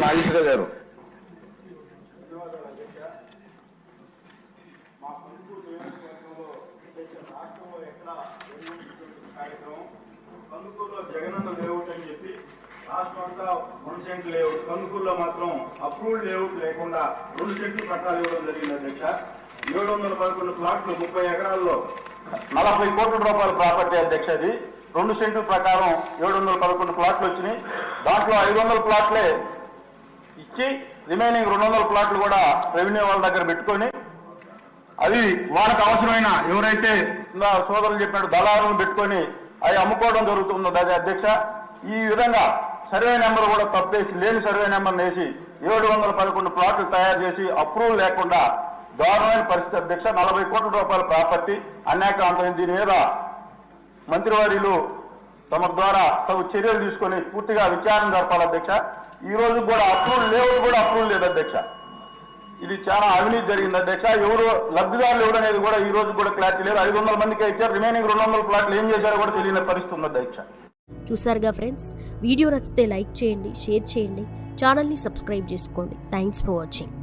నాగేశ్వర గారు. కందుకూరులో జగనన్న లేఅవుట్ అని చెప్పి రాష్ట్రం అంతా వన్ సెంట్ లేఅవుట్ కందుకూరులో మాత్రం అప్రూవ్డ్ లేఅవుట్ లేకుండా రెండు సెంట్లు పట్టాలు ఇవ్వడం జరిగింది అధ్యక్ష ఏడు వందల పదకొండు ప్లాట్లు ముప్పై ఎకరాల్లో నలభై కోట్ల రూపాయల ప్రాపర్టీ అధ్యక్ష అది. రెండు సెంట్ల ప్రకారం ఏడు వందల పదకొండు ప్లాట్లు వచ్చినాయి. దాంట్లో ఐదు వందల ప్లాట్లే ఇచ్చి రిమైనింగ్ రెండు వందల ప్లాట్లు కూడా రెవెన్యూ వాళ్ళ దగ్గర పెట్టుకొని అవి వాళ్ళకి అవసరమైన ఎవరైతే సోదరులు చెప్పినట్టు దళారులను పెట్టుకొని అవి అమ్ముకోవడం జరుగుతుంది అది అధ్యక్ష ఈ విధంగా సర్వే నెంబర్ కూడా తప్పేసి లేని సర్వే నెంబర్ వేసి ఏడు వందల పదకొండు ప్లాట్లు తయారు చేసి అప్రూవల్ లేకుండా దారుణమైన పరిస్థితి అధ్యక్ష నలభై కోట్ల రూపాయల ప్రాపర్టీ అన్యాక్రాంతమైన దీని మీద మంత్రివర్యులు తమ ద్వారా తగు చర్యలు తీసుకొని పూర్తిగా విచారణ జరపాలి అధ్యక్ష. ఈ రోజు కూడా అప్రూవల్ లేవు కూడా అప్రూవల్ లేదు అధ్యక్ష. ఇది చాలా అవినీతి జరిగింది అధ్యక్ష. ఎవరు లబ్ధిదారులు ఎవరు అనేది కూడా ఈ రోజు కూడా క్లారిటీ లేదు. ఐదు వందల మందికి ఇచ్చారు. రిమైనింగ్ రెండు వందల ప్లాట్లు ఏం చేశారో కూడా తెలియని పరిస్థితి ఉంది అధ్యక్ష. చూసారుగా ఫ్రెండ్స్? వీడియో నచ్చితే లైక్ చేయండి షేర్ చేయండి. ఛానల్ని సబ్స్క్రైబ్ చేసుకోండి. Thanks for watching.